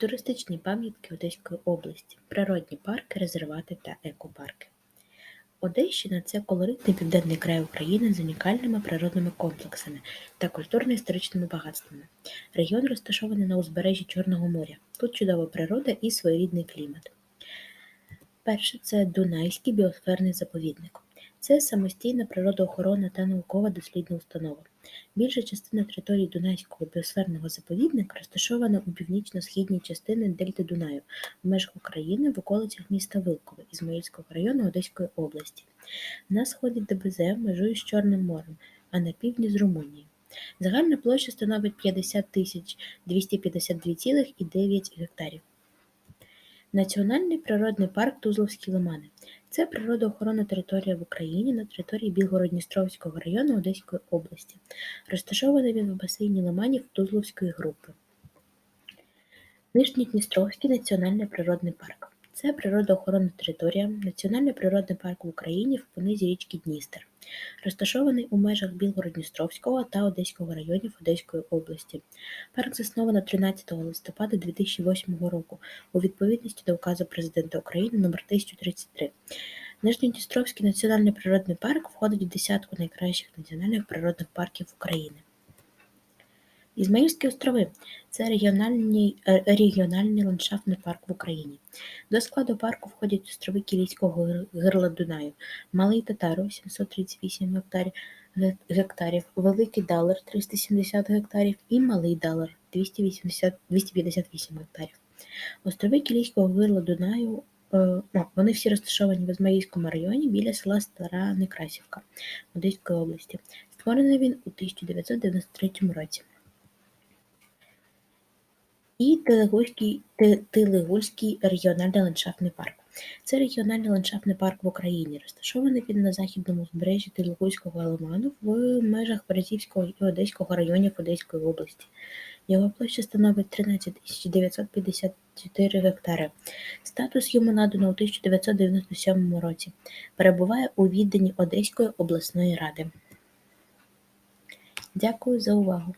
Туристичні пам'ятки Одеської області, природні парки, резервати та екопарки. Одещина це колоритний південний край України з унікальними природними комплексами та культурно-історичними багатствами. Регіон розташований на узбережжі Чорного моря. Тут чудова природа і своєрідний клімат. Перше це Дунайський біосферний заповідник. Це самостійна природоохоронна та наукова дослідна установа. Більша частина території Дунайського біосферного заповідника розташована у північно-східній частині дельти Дунаю в межах України в околицях міста Вилково Ізмаїльського району Одеської області. На сході ДБЗ межує з Чорним морем, а на півдні з Румунією. Загальна площа становить 50 тисяч 252,9 гектарів. Національний природний парк Тузловські лимани це природоохоронна територія в Україні на території Білгород-Дністровського району Одеської області. Розташований він в басейні лиманів Тузловської групи. Нижньодністровський національний природний парк. Це природоохоронна територія, національний природний парк в Україні в понизі річки Дністер, розташований у межах Білгород-Дністровського та Одеського районів Одеської області. Парк засновано 13 листопада 2008 року у відповідності до указу Президента України номер 1033. Нижньодністровський національний природний парк входить в десятку найкращих національних природних парків України. Ізмаїльські острови це регіональний, е, регіональний ландшафтний парк в Україні. До складу парку входять острови Кілійського гирла Дунаю, Малий Татаров 738 гектарів, гектарів, Великий Далер 370 гектарів і Малий Далер 280, 258 гектарів. Острови Кілійського гирла Дунаю е, вони всі розташовані в Ізмаїльському районі біля села Стара Некрасівка Одеської області. Створений він у 1993 році. І Телегульський, регіональний ландшафтний парк. Це регіональний ландшафтний парк в Україні. Розташований він на західному узбережжі Телегульського лиману в межах Березівського і Одеського районів Одеської області. Його площа становить 13 954 гектари. Статус йому надано у 1997 році. Перебуває у відданні Одеської обласної ради. Дякую за увагу.